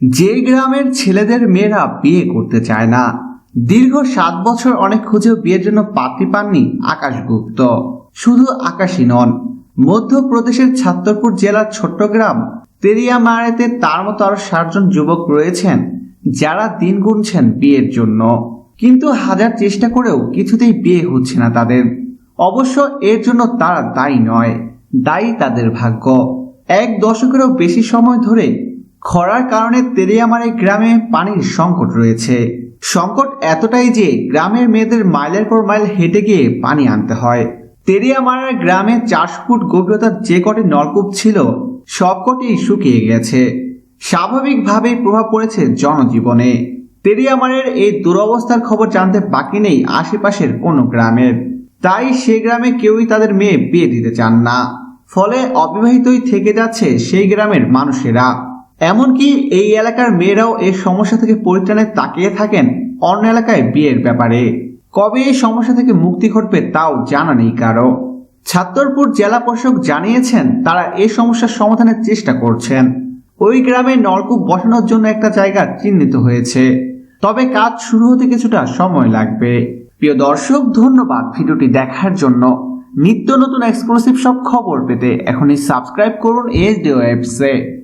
যে গ্রামের ছেলেদের মেয়েরা বিয়ে করতে চায় না, দীর্ঘ সাত বছর অনেক খুঁজেও বিয়ের জন্য পাত্রী পাননি আকাশ গুপ্ত শুধু আকাশই নন, মধ্যপ্রদেশের ছাত্রপুর জেলার ছোট্ট গ্রাম তেরিয়ামারেতে তার মতো আরও ষাটজন যুবক রয়েছেন যারা দিন গুনছেন বিয়ের জন্য। কিন্তু হাজার চেষ্টা করেও কিছুতেই বিয়ে হচ্ছে না তাদের। অবশ্য এর জন্য তারা দায়ী নয়, দায়ী তাদের ভাগ্য। এক দশকেরও বেশি সময় ধরে খরার কারণে তেরিয়ামারে গ্রামে পানির সংকট রয়েছে। সংকট এতটাই যে গ্রামের মেয়েদের মাইলের পর মাইল হেঁটে গিয়ে পানি আনতে হয়। তেরিয়ামারার গ্রামে চারশো ফুট গভীরতার যে কটি নলকূপ ছিল সবকটি শুকিয়ে গেছে। স্বাভাবিকভাবেই প্রভাব পড়েছে জনজীবনে। তেরিয়ামারের এই দুরবস্থার খবর জানতে বাকি নেই আশেপাশের কোনো গ্রামের। তাই সে গ্রামে কেউই তাদের মেয়ে বিয়ে দিতে চান না। ফলে অবিবাহিতই থেকে যাচ্ছে সেই গ্রামের মানুষেরা। এমনকি এই এলাকার মেয়েরাও এই সমস্যা থেকে পরিত্রাণে তাকিয়ে থাকেন অন্য এলাকায় বিয়ের ব্যাপারে। কবে এই সমস্যা থেকে মুক্তি ঘটবে তাও জানা নেই কারও। ছাত্রপুর জেলা প্রশাসক জানিয়েছেন, তারা এই সমস্যার সমাধানের চেষ্টা করছেন। ওই গ্রামে নলকূপ বসানোর জন্য একটা জায়গা চিহ্নিত হয়েছে। তবে কাজ শুরু হতে কিছুটা সময় লাগবে। প্রিয় দর্শক, ধন্যবাদ ভিডিওটি দেখার জন্য। নিত্য নতুন এক্সক্লুসিভ সব খবর পেতে এখনই সাবস্ক্রাইব করুন এস ডি ওয়েবসে